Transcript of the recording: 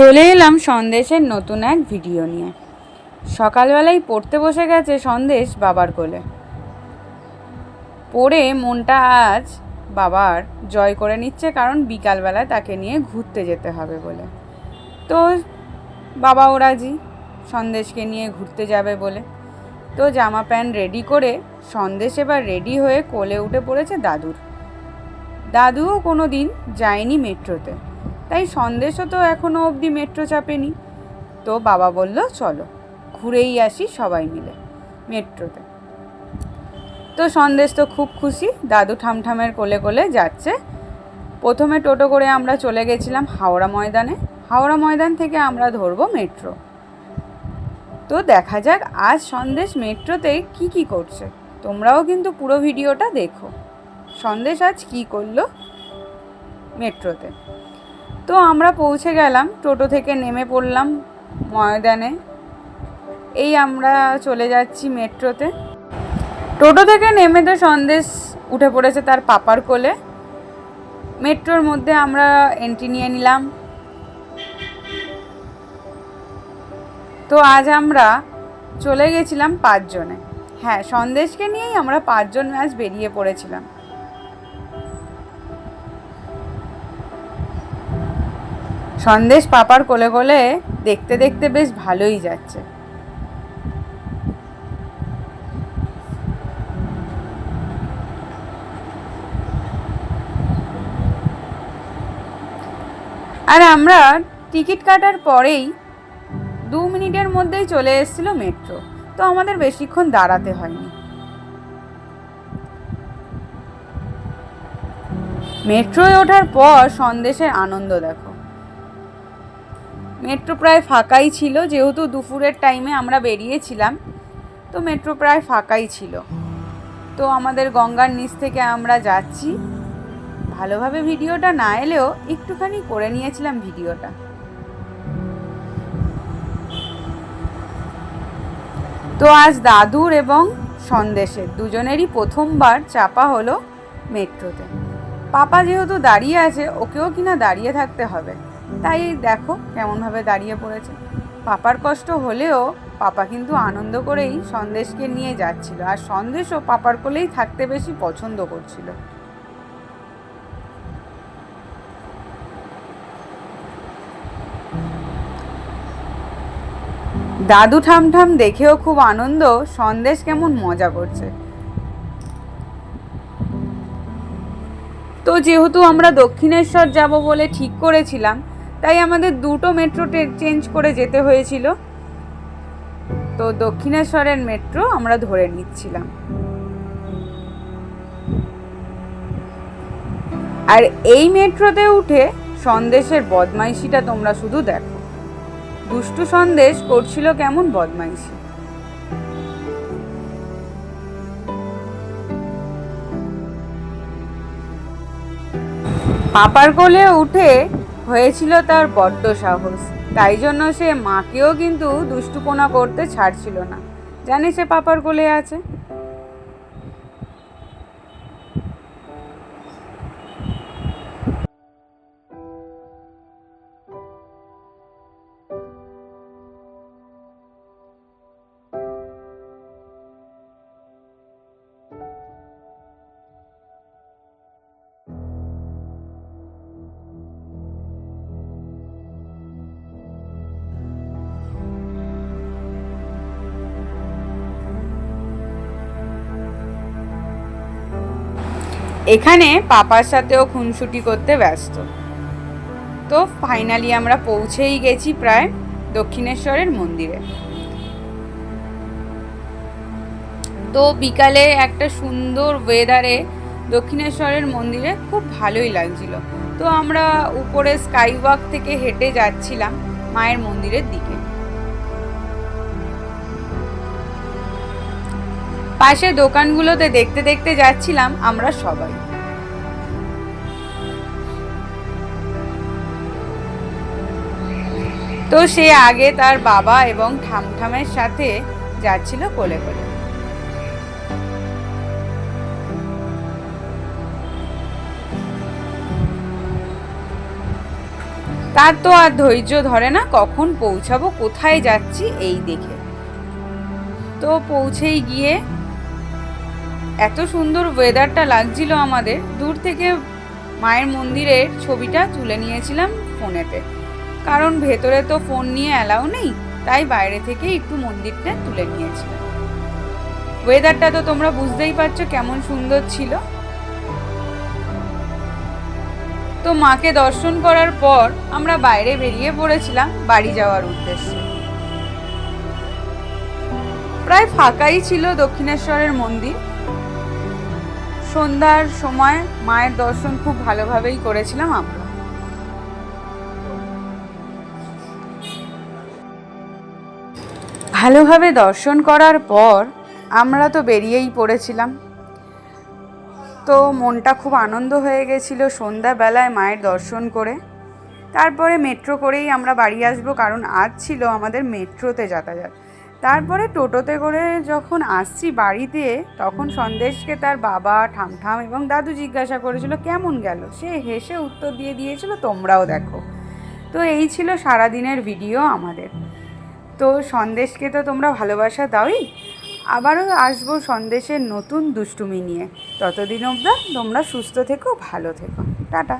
চলে এলাম সন্দেশের নতুন এক ভিডিও নিয়ে। সকালবেলায় পড়তে বসে গেছে সন্দেশ বাবার কোলে। পড়ে মনটা আজ বাবার জয় করে নিচ্ছে কারণ বিকালবেলায় তাকে নিয়ে ঘুরতে যেতে হবে বলে। তো বাবাও রাজি, সন্দেশকে নিয়ে ঘুরতে যাবে বলে। তো জামা প্যান্ট রেডি করে সন্দেশ এবার রেডি হয়ে কোলে উঠে পড়েছে দাদুর। দাদুও কোনো দিন যায়নি মেট্রোতে। তাই সন্দেশও তো এখনও অবধি মেট্রো চাপেনি। তো বাবা বলল, চলো, ঘুরেই আসি সবাই মিলে মেট্রোতে। তো সন্দেশ তো খুব খুশি, দাদু ঠামঠামের কোলে কোলে যাচ্ছে। প্রথমে টোটো করে আমরা চলে গেছিলাম হাওড়া ময়দানে। হাওড়া ময়দান থেকে আমরা ধরবো মেট্রো। তো দেখা যাক, আজ সন্দেশ মেট্রোতে কি কি করছে। তোমরাও কিন্তু পুরো ভিডিওটা দেখো। সন্দেশ আজ কি করল মেট্রোতে? তো আমরা পৌঁছে গেলাম, টোটো থেকে নেমে পড়লাম ময়দানে। এই আমরা চলে যাচ্ছি মেট্রোতে। টোটো থেকে নেমে তো সন্দেশ উঠে পড়েছে তার পাপার কোলে। মেট্রোর মধ্যে আমরা এন্ট্রি নিয়ে নিলাম। তো আজ আমরা চলে গেছিলাম পাঁচজনে। হ্যাঁ সন্দেশকে নিয়েই আমরা পাঁচজন আজ বেরিয়ে পড়েছিলাম। সন্দেশ পাপার কোলে কোলে দেখতে দেখতে বেশ ভালোই যাচ্ছে। আর আমরা টিকিট কাটার পরেই দু মিনিটের মধ্যেই চলে এসেছিল মেট্রো, তো আমাদের বেশিক্ষণ দাঁড়াতে হয়নি। মেট্রোয় ওঠার পর সন্দেশের আনন্দ দেখো। মেট্রো প্রায় ফাঁকাই ছিল, যেহেতু দুপুরের টাইমে আমরা বেরিয়েছিলাম, তো মেট্রো প্রায় ফাঁকাই ছিল। তো আমাদের গঙ্গার নিচ থেকে আমরা যাচ্ছি। ভালোভাবে ভিডিওটা না এলেও একটুখানি করে নিয়েছিলাম ভিডিওটা। তো আজ দাদুর এবং সন্দেশের দুজনেরই প্রথমবার চাপা হলো মেট্রোতে। পাপা যেহেতু দাঁড়িয়ে আছে, ওকেও কিনা দাঁড়িয়ে থাকতে হবে। তাই দেখো কেমনভাবে দাঁড়িয়ে পড়েছে। পাপার কষ্ট হলেও পাপা কিন্তু আনন্দ করেই সন্দেশকে নিয়ে যাচ্ছিল আর সন্দেশও পাপার কোলেই থাকতে বেশি পছন্দ করছিল। দাদু ঠামঠাম দেখেও খুব আনন্দ, সন্দেশ কেমন মজা করছে। তো যেহেতু আমরা দক্ষিণেশ্বর যাব বলে ঠিক করেছিলাম তাই আমাদের দুটো মেট্রো চেঞ্জ করে যেতে হয়েছিল। তো দক্ষিণেশ্বরের মেট্রো আমরা ধরে নিচ্ছিলাম। আর এই মেট্রোতে উঠে সন্দেশের বদমাইশিটা তোমরা শুধু দেখো। দুষ্টু সন্দেশ করছিল কেমন বদমাইশি? পাপার কোলে উঠে হয়েছিল তার বড্ড সাহস। তাই জন্য সে মাকেও কিন্তু দুষ্টুপনা করতে ছাড়ছিল না। জানে সে পাপার কোলে আছে? এখানে পাপার সাথেও খুনসুটি করতে ব্যস্ত। তো ফাইনালি আমরা পৌঁছেই গেছি প্রায় দক্ষিণেশ্বরের মন্দিরে। তো বিকালে একটা সুন্দর ওয়েদারে দক্ষিণেশ্বরের মন্দিরে খুব ভালোই লাগছিল। তো আমরা উপরে স্কাই ওয়াক থেকে হেঁটে যাচ্ছিলাম মায়ের মন্দিরের দিকে। পাশে দোকানগুলোতে দেখতে দেখতে যাচ্ছিলাম আমরা সবাই। তো সে আগে তার বাবা এবং ঠামঠামের সাথে যাচ্ছিল কোলে কোলে। তার তো আর ধৈর্য ধরে না, কখন পৌঁছাবো, কোথায় যাচ্ছি এই দেখে। তো পৌঁছেই গিয়ে এত সুন্দর ওয়েদারটা লাগছিল আমাদের, দূর থেকে মায়ের মন্দিরের ছবিটা তুলে নিয়েছিলাম ফোনেতে। কারণ ভেতরে তো ফোন নিয়ে অ্যালাউ নেই, তাই বাইরে থেকে একটু মন্দিরটা তুলে নিয়েছিলাম। ওয়েদারটা তো তোমরা বুঝতেই পারছ কেমন সুন্দর ছিল। তো মাকে দর্শন করার পর আমরা বাইরে বেরিয়ে পড়েছিলাম বাড়ি যাওয়ার উদ্দেশ্যে। প্রায় ফাঁকাই ছিল দক্ষিণেশ্বরের মন্দির। সন্ধ্যার সময় মায়ের দর্শন খুব ভালোভাবেই করেছিলাম আমরা। ভালোভাবে দর্শন করার পর আমরা তো বেরিয়েই পড়েছিলাম। তো মনটা খুব আনন্দ হয়ে গেছিল সন্ধ্যাবেলায় মায়ের দর্শন করে। তারপরে মেট্রো করেই আমরা বাড়ি আসব, কারণ আজ ছিল আমাদের মেট্রোতে যাতায়াত। তারপরে টোটোতে করে যখন আসছি বাড়িতে, তখন সন্দেশকে তার বাবা ঠামঠাম এবং দাদু জিজ্ঞাসা করেছিল, কেমন গেল? সে হেসে উত্তর দিয়ে দিয়েছিল, তোমরাও দেখো। তো এই ছিল সারাদিনের ভিডিও আমাদের। তো সন্দেশকে তো তোমরা ভালোবাসা দাওই। আবারও আসব সন্দেশের নতুন দুষ্টুমি নিয়ে। ততদিন অবধি তোমরা সুস্থ থেকো, ভালো থেকো। টাটা।